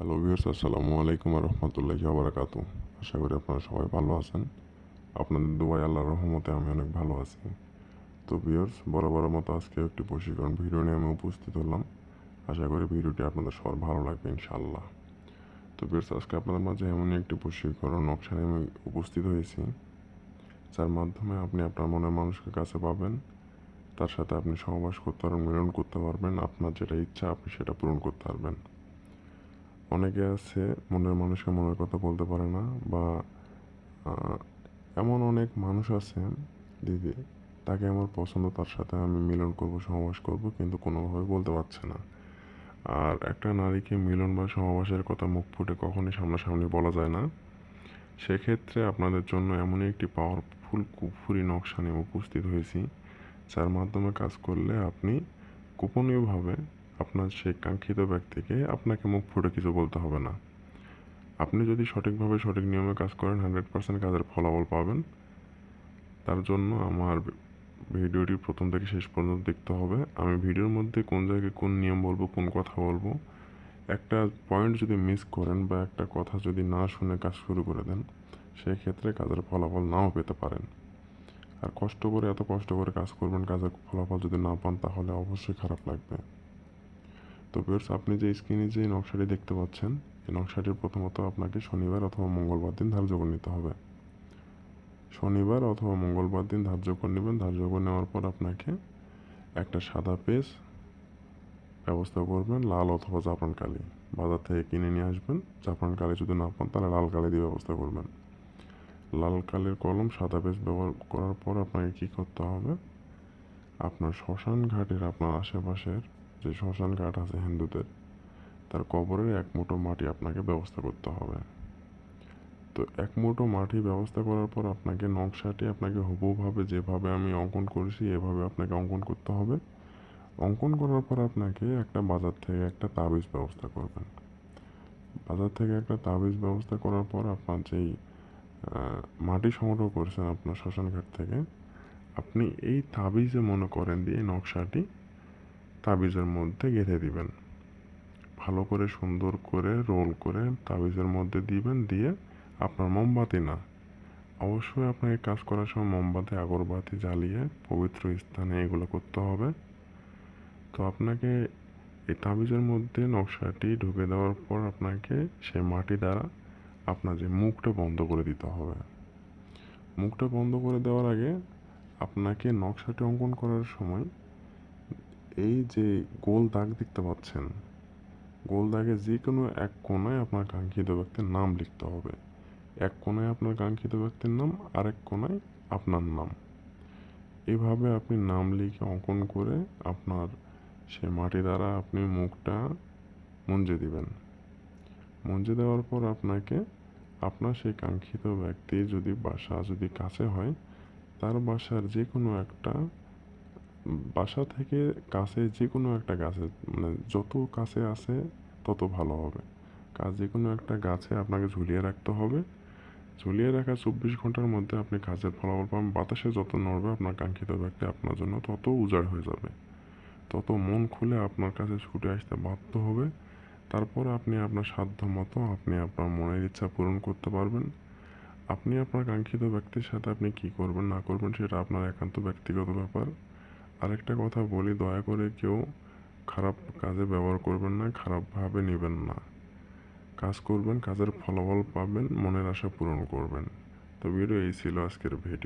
Hello viewers আসসালামু আলাইকুম রহমতুল্লাহি বারাকাতু আশা করি আপনারা সবাই ভালো আছেন আপনাদের দুবাই আল্লাহর রহমতে আমি অনেক ভালো আছি তো ভিউয়ার্স বড় বড় মতো আজকে একটি প্রশিক্ষণ ভিডিও নিয়ে আমি উপস্থিত হলাম আশা করি ভিডিওটি আপনাদের সবার ভালো লাগবে ইনশাল্লাহ তো ভিউয়ার্স আজকে আপনাদের মাঝে এমনই একটি প্রশিক্ষণ নকশা নিয়ে আমি উপস্থিত হয়েছি যার মাধ্যমে আপনি আপনার মনের মানুষকে কাছে পাবেন তার সাথে আপনি সহবাস করতে পারবেন মিলন করতে পারবেন আপনার যেটা ইচ্ছা আপনি সেটা পূরণ করতে পারবেন অনেকে আছে মনের মানুষকে মনের কথা বলতে পারে না বা এমন অনেক মানুষ আছে দিদি, তাকে আমার পছন্দ, তার সাথে আমি মিলন করব সহবাস করব, কিন্তু কোনোভাবে বলতে পারছে না। আর একটা নারীকে মিলন বা সহবাসের কথা মুখ ফুটে কখনই সামনাসামনি বলা যায় না। সেক্ষেত্রে আপনাদের জন্য এমনই একটি পাওয়ারফুল কুফুরি নকশা নিয়ে উপস্থিত হয়েছি, যার মাধ্যমে কাজ করলে আপনি গোপনীয়ভাবে আপনার সেই কাঙ্ক্ষিত ব্যক্তিকে আপনাকে মুখ ফুটে কিছু বলতে হবে না। আপনি যদি সঠিকভাবে সঠিক নিয়মে কাজ করেন, হান্ড্রেড পার্সেন্ট কাজের ফলাফল পাবেন। তার জন্য আমার ভিডিওটি প্রথম থেকে শেষ পর্যন্ত দেখতে হবে। আমি ভিডিওর মধ্যে কোন জায়গায় কোন নিয়ম বলব, কোন কথা বলব, একটা পয়েন্ট যদি মিস করেন বা একটা কথা যদি না শুনে কাজ শুরু করে দেন, সেক্ষেত্রে কাজের ফলাফল নাও পেতে পারেন। আর কষ্ট করে, এত কষ্ট করে কাজ করবেন, কাজের ফলাফল যদি না পান, তাহলে অবশ্যই খারাপ লাগবে। তো ভিউয়ার্স আপনি যে স্ক্রিনে যে নকশাটি দেখতে পাচ্ছেন, এই নকশাটির প্রথমত আপনাকে শনিবার অথবা মঙ্গলবার দিন ধার্য করে নিতে হবে। শনিবার অথবা মঙ্গলবার দিন ধার্য করে নেবেন। ধার্য করে নেওয়ার পর আপনাকে একটা সাদা পেজ ব্যবস্থা করবেন, লাল অথবা জাফরান কালি। বাজার থেকে কিনে নিয়ে আসবেন। জাফরান কালি যদি না পান, তাহলে লাল কালি দিয়ে ব্যবস্থা করবেন। লাল কালির কলম, সাদা পেজ ব্যবহার করার পর আপনাকে কী করতে হবে? আপনার শ্মশান ঘাটের, আপনার আশেপাশের যে শ্মশান ঘাট আছে হিন্দুদের, তার কবরের এক মুঠো মাটি আপনাকে ব্যবস্থা করতে হবে। তো এক মুঠো মাটি ব্যবস্থা করার পর আপনাকে নকশাটি আপনাকে হুবহুভাবে যেভাবে আমি অঙ্কন করেছি, এভাবে আপনাকে অঙ্কন করতে হবে। অঙ্কন করার পর আপনাকে একটা বাজার থেকে একটা তাবিজ ব্যবস্থা করবেন। বাজার থেকে একটা তাবিজ ব্যবস্থা করার পর আপনার যেই মাটি সংগ্রহ করেছেন আপনার শ্মশানঘাট থেকে, আপনি এই তাবিজে মনে করেন দিয়ে নকশাটি তাবিজের মধ্যে গেঁথে দিবেন। ভালো করে, সুন্দর করে রোল করে তাবিজের মধ্যে দিবেন, দিয়ে আপনার মোমবাতি না। অবশ্যই আপনাকে কাজ করার সময় মোমবাতি, আগরবাতি জ্বালিয়ে পবিত্র স্থানে এগুলো করতে হবে। তো আপনাকে এই তাবিজের মধ্যে নকশাটি ঢুকে দেওয়ার পর আপনাকে সে মাটি দ্বারা আপনার যে মুখটা বন্ধ করে দিতে হবে। মুখটা বন্ধ করে দেওয়ার আগে আপনাকে নকশাটি অঙ্কন করার সময় এই যে গোল দাগ দেখতে পাচ্ছেন, গোল দাগে যে কোনো এক কোনায় আপনার কাঙ্ক্ষিত ব্যক্তির নাম লিখতে হবে। এক কোণায় আপনার কাঙ্ক্ষিত ব্যক্তির নাম, আরেক কোণায় আপনার নাম। এভাবে আপনি নাম লিখে অঙ্কন করে আপনার সে মাটি দ্বারা আপনি মুখটা মঞ্জে দিবেন। মঞ্জে দেওয়ার পর আপনাকে আপনার সেই কাঙ্ক্ষিত ব্যক্তি যদি বাসা যদি কাছে হয়, তার বাসার যে কোনো একটা বাসা থেকে কাছে যে কোনো একটা গাছে মানে যত কাছে আছে তত ভালো হবে। কাজ যে কোনো একটা গাছে আপনাকে ঝুলিয়ে রাখতে হবে। ঝুলিয়ে রাখা চব্বিশ ঘণ্টার মধ্যে আপনি কাজের ফলাফল পাবেন। বাতাসে যত নড়বে আপনার কাঙ্ক্ষিত ব্যক্তি আপনার জন্য তত উজাড় হয়ে যাবে। তত মন খুলে আপনার কাছে ছুটে আসতে বাধ্য হবে। তারপর আপনি আপনার সাধ্য মতো আপনি আপনার মনের ইচ্ছা পূরণ করতে পারবেন। আপনি আপনার কাঙ্ক্ষিত ব্যক্তির সাথে আপনি কী করবেন না করবেন সেটা আপনার একান্ত ব্যক্তিগত ব্যাপার। আরেকটা কথা বলি, দয়া করে কেউ খারাপ কাজে ব্যবহার করবেন না, খারাপভাবে নেবেন না। কাজ করবেন, কাজের ফলাফল পাবেন, মনের আশা পূরণ করবেন। তো ভিডিও এই ছিল আজকের ভিডিও